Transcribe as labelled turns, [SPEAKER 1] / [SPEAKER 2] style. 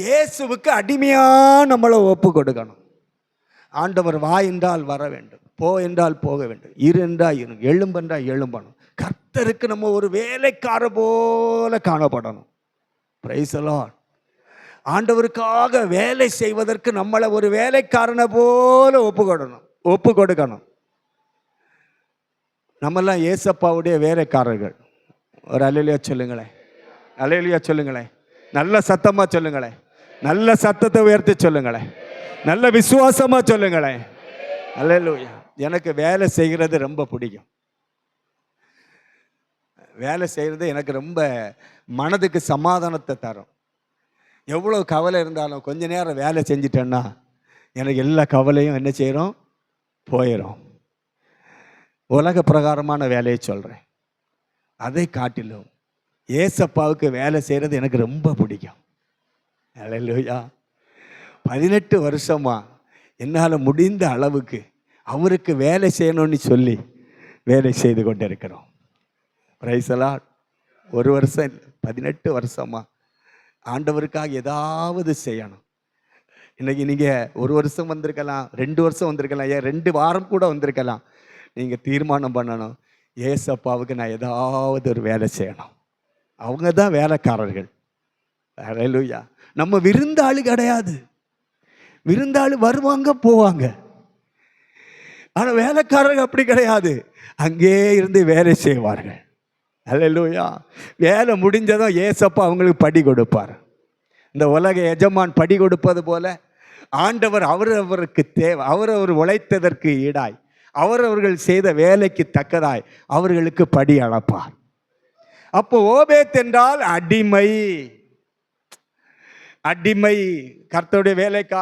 [SPEAKER 1] இயேசுவுக்கு அடிமையாக நம்மளை ஒப்பு கொடுக்கணும். ஆண்டவர் வா என்றால் வர வேண்டும். போ என்றால் போக வேண்டும். இரு என்றால் இரு. எழும்பென்றால் எழும்பணும். கர்த்தருக்கு நம்ம ஒரு வேலைக்கார போல காணப்படணும். பிரைசலான் ஆண்டவருக்காக வேலை செய்வதற்கு நம்மளை ஒரு வேலைக்காரனை போல ஒப்பு கொடுக்கணும். ஒப்பு கொடுக்கணும். நம்மெல்லாம் ஏசப்பாவுடைய வேலைக்காரர்கள். ஒரு அலையிலியா சொல்லுங்களேன். அலையிலியா சொல்லுங்களேன். நல்ல சத்தமாக சொல்லுங்களேன். நல்ல சத்தத்தை உயர்த்தி சொல்லுங்களேன். நல்ல விசுவாசமாக சொல்லுங்களேன். அல்லேலூயா. எனக்கு வேலை செய்கிறது ரொம்ப பிடிக்கும். வேலை செய்கிறது எனக்கு ரொம்ப மனதுக்கு சமாதானத்தை தரும். எவ்வளோ கவலை இருந்தாலும் கொஞ்ச நேரம் வேலை செஞ்சிட்டேன்னா எனக்கு எல்லா கவலையும் என்ன செய்கிறோம் போயிடும் உலக பிரகாரமான வேலையை சொல்கிறேன் அதை காட்டிலும் ஏசப்பாவுக்கு வேலை செய்கிறது எனக்கு ரொம்ப பிடிக்கும். அல்லேலூயா பதினெட்டு வருஷமா என்னால் முடிந்த அளவுக்கு அவருக்கு வேலை செய்யணும்னு சொல்லி வேலை செய்து கொண்டு இருக்கிறோம் பிரைசலா ஒரு வருஷம் பதினெட்டு வருஷமா ஆண்டவருக்காக ஏதாவது செய்யணும். இன்றைக்கி நீங்கள் ஒரு வருஷம் வந்திருக்கலாம் ரெண்டு வருஷம் வந்திருக்கலாம் ஏன் ரெண்டு வாரம் கூட வந்திருக்கலாம். நீங்கள் தீர்மானம் பண்ணணும். ஏசப்பாவுக்கு நான் ஏதாவது ஒரு வேலை செய்யணும். அவங்க தான் வேலைக்காரர்கள். அல்லேலூயா நம்ம விருந்தாளி கிடையாது. விருந்தாளி வருவாங்க போவாங்க. ஆனால் வேலைக்காரர்கள் அப்படி கிடையாது. அங்கே இருந்து வேலை செய்வார்கள். அல்லேலூயா. வேலை முடிஞ்சதும் ஏசப்பா அவங்களுக்கு படி கொடுப்பார். இந்த உலக எஜமான் படி கொடுப்பது போல ஆண்டவர் அவரவருக்கு தேவை அவரவர் உழைத்ததற்கு ஈடாய். அவரவர்கள் செய்த வேலைக்கு தக்கதாய் அவர்களுக்கு படி அளப்பார் அப்போ ஓபேத் என்றால் அடிமை. அடிமை கர்த்தருடைய வேலைக்கா